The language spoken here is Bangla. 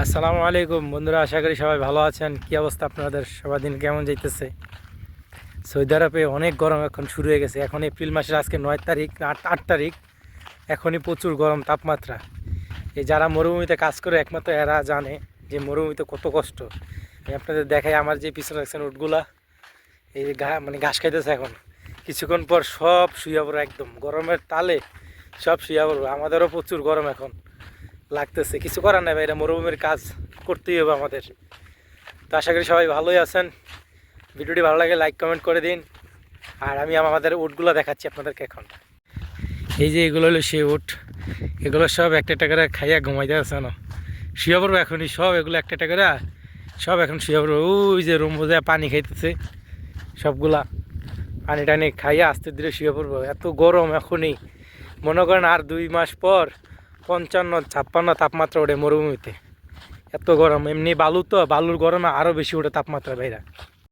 আসসালামু আলাইকুম বন্ধুরা, আশা করি সবাই ভালো আছেন। কি অবস্থা আপনাদের? সবার দিন কেমন যাইতেছে? সৌদি আরবে অনেক গরম এখন শুরু হয়ে গেছে। এখন এপ্রিল মাসের আজকে নয় তারিখ, আট আট তারিখ। এখনই প্রচুর গরম তাপমাত্রা। এই যারা মরুভূমিতে কাজ করে, একমাত্র এরা জানে যে মরুভূমিতে কত কষ্ট। আমি আপনাদের দেখাই আমার যে পিছনে রাখছেন উটগুলা। এই ঘা মানে ঘাস খাইতেছে এখন। কিছুক্ষণ পর সব শুয়ে পড়ো একদম। গরমের তালে সব শুয়ে আমাদেরও প্রচুর গরম এখন। লাগতেছে। কিছু করার নাই ভাই, এটা মরুভূমির কাজ করতেই হবে আমাদের। তো আশা করি সবাই ভালোই আছেন। ভিডিওটি ভালো লাগে লাইক কমেন্ট করে দিন। আর আমি আমাদের উটগুলো দেখাচ্ছি আপনাদেরকে এখন। এই যে এগুলো হলো সে উট। এগুলো সব একটা একটা করে খাইয়া ঘুমাইতে আছে না শুয়ে পড়ব এখনই। সব এগুলো একটা একটা করে, সব এখন শুয়ে পড়ব। ওই যে রুম বোঝায় পানি খাইতেছে। সবগুলা পানি টানি খাইয়া আস্তে ধীরে শুয়ে পড়ব। এত গরম এখনই। মনে করেন আর দুই মাস পর পঞ্চান্ন, ছাপ্পান্ন তাপমাত্রা ওঠে মরুভূমিতে। এত গরম, এমনি বালু তো, বালুর গরমে আরও বেশি ওঠে তাপমাত্রা বাইরা